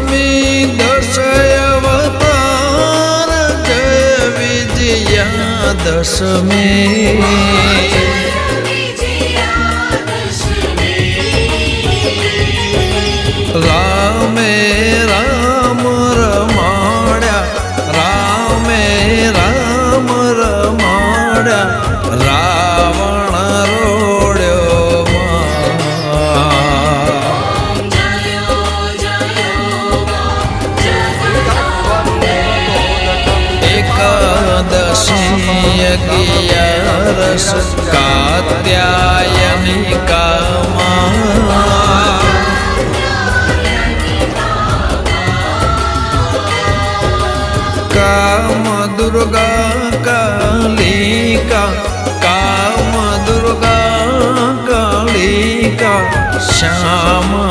દશમી દશયવતાર જય વિજયા દશમી રામે રામ ऋषियज्ञरस कात्यायनिकामा काम दुर्गा कालिका काम दुर्गा कालिका श्यामा